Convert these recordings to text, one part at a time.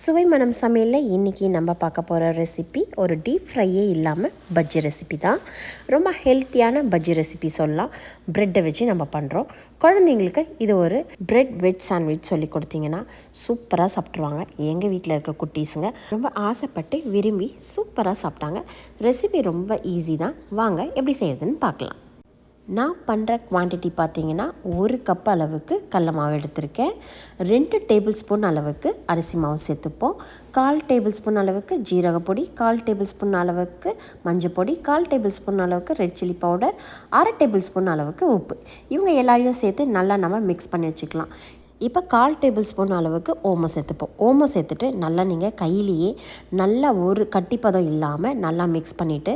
சுவை மனம் சமையலில் இன்றைக்கி நம்ம பார்க்க போகிற ரெசிபி ஒரு டீப் ஃப்ரையே இல்லாமல் பஜ்ஜி ரெசிபி தான். ரொம்ப ஹெல்த்தியான பஜ்ஜி ரெசிபி சொல்லலாம். ப்ரெட்டை வச்சு நம்ம பண்ணுறோம் குழந்தைங்களுக்கு இது ஒரு ப்ரெட் வெஜ் சாண்ட்விச் சொல்லி கொடுத்தீங்கன்னா சூப்பராக சாப்பிட்ருவாங்க எங்கள் வீட்டில் இருக்க குட்டீஸுங்க ரொம்ப ஆசைப்பட்டு விரும்பி சூப்பராக சாப்பிட்டாங்க. ரெசிபி ரொம்ப ஈஸி தான். வாங்க எப்படி செய்யறதுன்னு பார்க்கலாம். நான் பண்ணுற குவான்டிட்டி பார்த்தீங்கன்னா ஒரு கப் அளவுக்கு கடல மாவு எடுத்திருக்கேன். ரெண்டு டேபிள் ஸ்பூன் அளவுக்கு அரிசி மாவு சேர்த்துப்போம். கால் டேபிள் ஸ்பூன் அளவுக்கு ஜீரக பொடி கால் டேபிள் ஸ்பூன் அளவுக்கு மஞ்சள் பொடி கால் டேபிள் ஸ்பூன் அளவுக்கு ரெட் சில்லி பவுடர் அரை டேபிள் ஸ்பூன் அளவுக்கு உப்பு. இவங்க எல்லாரையும் சேர்த்து நல்லா நம்ம மிக்ஸ் பண்ணி வச்சுக்கலாம். இப்போ கால் டேபிள் ஸ்பூன் அளவுக்கு ஓமம் சேர்த்துப்போம். ஓமம் சேர்த்துட்டு நல்லா நீங்கள் கையிலேயே நல்லா ஒரு கட்டிப்பதம் இல்லாமல் நல்லா மிக்ஸ் பண்ணிவிட்டு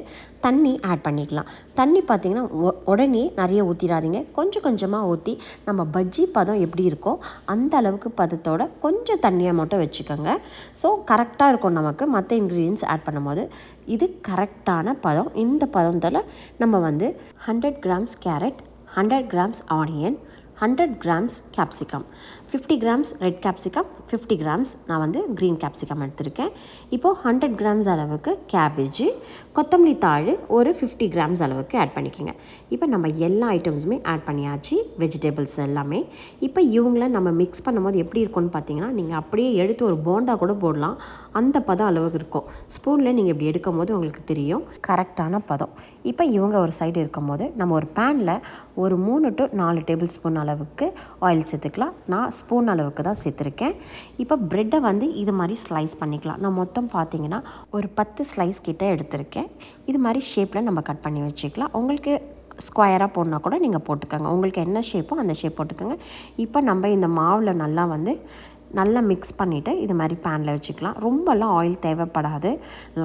தண்ணி ஆட் பண்ணிக்கலாம். தண்ணி பார்த்திங்கன்னா உடனே நிறைய ஊற்றிடாதீங்க கொஞ்சம் கொஞ்சமாக ஊற்றி நம்ம பஜ்ஜி பதம் எப்படி இருக்கோ அந்த அளவுக்கு பதத்தோட கொஞ்சம் தண்ணியை மட்டும் வச்சுக்கோங்க. ஸோ கரெக்டாக இருக்கும் நமக்கு. மற்ற இன்க்ரீடியன்ஸ் ஆட் பண்ணும்போது இது கரெக்டான பதம். இந்த பதத்தில் நம்ம வந்து hundred grams carrot hundred grams onion hundred grams capsicum fifty grams red capsicum fifty grams நான் வந்து க்ரீன் கேப்சிகம் எடுத்திருக்கேன். இப்போது ஹண்ட்ரட் கிராம்ஸ் அளவுக்கு கேபேஜு கொத்தமல்லி தாள் ஒரு ஃபிஃப்டி கிராம்ஸ் அளவுக்கு ஆட் பண்ணிக்கோங்க. இப்போ நம்ம எல்லா ஐட்டம்ஸுமே ஆட் பண்ணியாச்சு வெஜிடபிள்ஸ் எல்லாமே. இப்போ இவங்கள நம்ம மிக்ஸ் பண்ணும்போது எப்படி இருக்கும்னு பார்த்தீங்கன்னா நீங்கள் அப்படியே எடுத்து ஒரு போண்டா கூட போடலாம். அந்த பதம் அளவுக்கு இருக்கும். ஸ்பூனில் நீங்கள் இப்படி எடுக்கும் போது உங்களுக்கு தெரியும். கரெக்டான பதம். இப்போ இவங்க ஒரு சைடு இருக்கும் போது நம்ம ஒரு பேனில் ஒரு மூணு டு நாலு டேபிள் ஸ்பூன் அளவுக்கு ஆயில் சேர்த்துக்கலாம். நான் ஸ்பூன் அளவுக்கு தான் சேர்த்துருக்கேன். இப்போ ப்ரெட்டை வந்து இது மாதிரி ஸ்லைஸ் பண்ணிக்கலாம். நான் மொத்தம் பார்த்தீங்கன்னா ஒரு பத்து ஸ்லைஸ் கிட்டே எடுத்திருக்கேன். இது மாதிரி ஷேப்பில் நம்ம கட் பண்ணி வச்சுக்கலாம். உங்களுக்கு ஸ்கொயராக போடனா கூட நீங்கள் போட்டுக்கோங்க. உங்களுக்கு என்ன ஷேப்போ அந்த ஷேப் போட்டுக்கோங்க. இப்போ நம்ம இந்த மாவில் நல்லா வந்து நல்லா மிக்ஸ் பண்ணிவிட்டு இது மாதிரி பேனில் வச்சுக்கலாம். ரொம்பலாம் ஆயில் தேவைப்படாது.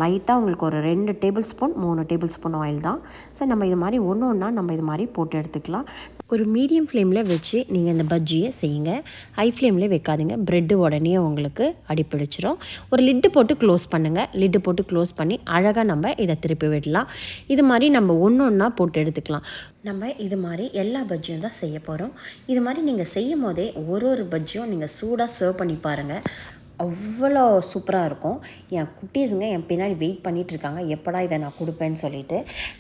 லைட்டாக உங்களுக்கு ஒரு ரெண்டு டேபிள் ஸ்பூன் மூணு டேபிள் ஸ்பூன் ஆயில் தான். ஸோ நம்ம இது மாதிரி ஒன்று ஒன்றா நம்ம இது மாதிரி போட்டு எடுத்துக்கலாம். ஒரு மீடியம் ஃப்ளேமில் வச்சு நீங்கள் இந்த பஜ்ஜியை செய்யுங்க. ஹை ஃப்ளேமில் வைக்காதீங்க. ப்ரெட்டு உடனே உங்களுக்கு அடிப்பிடிச்சிரும். ஒரு லிட்டு போட்டு க்ளோஸ் பண்ணுங்கள் லிட்டு போட்டு க்ளோஸ் பண்ணி அழகாக நம்ம இதை திருப்பி விடலாம். இது மாதிரி நம்ம ஒன்று ஒன்றா போட்டு எடுத்துக்கலாம். நம்ம இது மாதிரி எல்லா பஜ்ஜியும் தான் செய்ய போகிறோம் இது மாதிரி நீங்கள் செய்யும் போதே ஒரு ஒரு பஜ்ஜியும் நீங்கள் சூடாக சர்வ் பண்ணி பாருங்கள் அவ்வளோ சூப்பராக இருக்கும். என் குட்டீஸுங்க என் பின்னாடி வெயிட் பண்ணிகிட்ருக்காங்க எப்படா இதை நான் கொடுப்பேன்னு சொல்லிட்டு.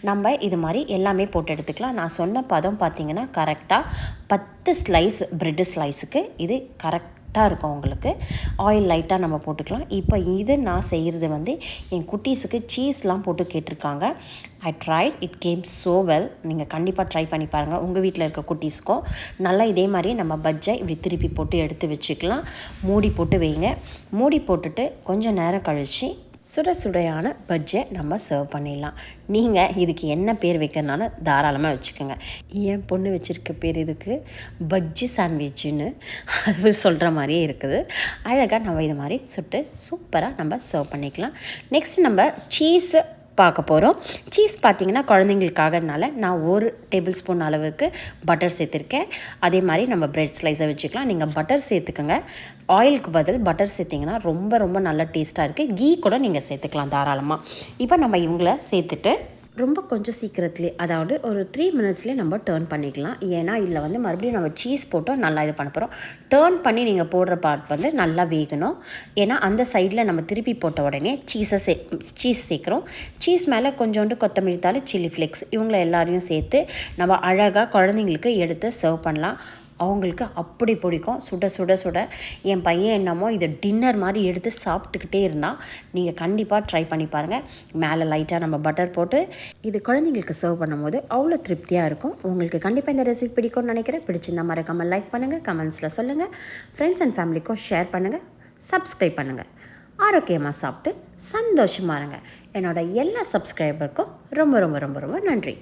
நம்ம இது மாதிரி எல்லாமே போட்டு எடுத்துக்கலாம். நான் சொன்ன பதம் பார்த்திங்கன்னா கரெக்டாக பத்து ஸ்லைஸ் ப்ரெட்டு ஸ்லைஸுக்கு இது கரெக்ட் கரெக்டாக இருக்கும் உங்களுக்கு. ஆயில் லைட்டாக நம்ம போட்டுக்கலாம். இப்போ இது நான் செய்கிறது வந்து என் குட்டீஸுக்கு சீஸ்லாம் போட்டு கேட்டிருக்காங்க. I tried it came so well நீங்கள் கண்டிப்பாக ட்ரை பண்ணி பாருங்கள் உங்கள் வீட்டில் இருக்க குட்டீஸ்க்கும் நல்லா இதே மாதிரி நம்ம பஜ்ஜை இப்படி திருப்பி போட்டு எடுத்து வச்சுக்கலாம். மூடி போட்டு வைங்க. மூடி போட்டுட்டு கொஞ்சம் நேரம் கழித்து சுட சுடையான பஜ்ஜை நம்ம சர்வ் பண்ணிடலாம். நீங்கள் இதுக்கு என்ன பேர் வைக்கிறனால தாராளமாக வச்சுக்கோங்க. என் பொண்ணு வச்சுருக்க பேர் இதுக்கு பஜ்ஜி சாண்ட்விச்சுன்னு அது சொல்கிற மாதிரியே இருக்குது. அழகாக நம்ம இது மாதிரி சுட்டு சூப்பராக நம்ம சர்வ் பண்ணிக்கலாம். நெக்ஸ்ட் நம்ம சீஸு பார்க்க போகிறோம் சீஸ் பார்த்திங்கன்னா குழந்தைங்களுக்காகனால நான் ஒரு டேபிள் ஸ்பூன் அளவுக்கு பட்டர் சேர்த்துருக்கேன். அதே மாதிரி நம்ம ப்ரெட் ஸ்லைஸை வச்சுக்கலாம். நீங்கள் பட்டர் சேர்த்துக்கோங்க. ஆயிலுக்கு பதில் பட்டர் சேர்த்திங்கன்னா ரொம்ப ரொம்ப நல்ல டேஸ்ட்டாக இருக்குது கீ கூட நீங்கள் சேர்த்துக்கலாம் தாராளமாக இப்போ நம்ம இவங்கள சேர்த்துட்டு ரொம்ப கொஞ்சம் சீக்கிரத்துலேயே அதாவது ஒரு த்ரீ மினிட்ஸ்லேயே நம்ம டேர்ன் பண்ணிக்கலாம். ஏன்னா இதில் வந்து மறுபடியும் நம்ம சீஸ் போட்டோம் நல்லா இது பண்ண போகிறோம் டேர்ன் பண்ணி நீங்கள் போடுற பார்ட் வந்து நல்லா வேகணும். ஏன்னா அந்த சைடில் நம்ம திருப்பி போட்ட உடனே சீஸை சே சீஸ் சேர்க்குறோம். சீஸ் மேலே கொஞ்சோண்டு கொத்தமல்லி தாள் சில்லி ஃப்ளேக்ஸ் இவங்களை எல்லாரையும் சேர்த்து நம்ம அழகாக குழந்தைங்களுக்கு எடுத்து சர்வ் பண்ணலாம். அவங்களுக்கு அப்படி பிடிக்கும். சுட சுட சுட. என் பையன் என்னமோ இதை டின்னர் மாதிரி எடுத்து சாப்பிட்டுக்கிட்டே இருந்தால் நீங்கள் கண்டிப்பாக ட்ரை பண்ணி பாருங்கள் மேலே லைட்டாக நம்ம பட்டர் போட்டு இது குழந்தைங்களுக்கு சர்வ் பண்ணும்போது அவ்வளோ திருப்தியாக இருக்கும். உங்களுக்கு கண்டிப்பாக இந்த ரெசிபி பிடிக்கும்னு நினைக்கிறேன். பிடிச்சிருந்தா மறக்காமல் லைக் பண்ணுங்கள் கமெண்ட்ஸில் சொல்லுங்கள் ஃப்ரெண்ட்ஸ் அண்ட் ஃபேமிலிக்கும் ஷேர் பண்ணுங்கள் சப்ஸ்கிரைப் பண்ணுங்கள் ஆரோக்கியமாக சாப்பிட்டு சந்தோஷமாக இருங்க. என்னோட எல்லா சப்ஸ்கிரைபருக்கும் ரொம்ப ரொம்ப ரொம்ப ரொம்ப நன்றி.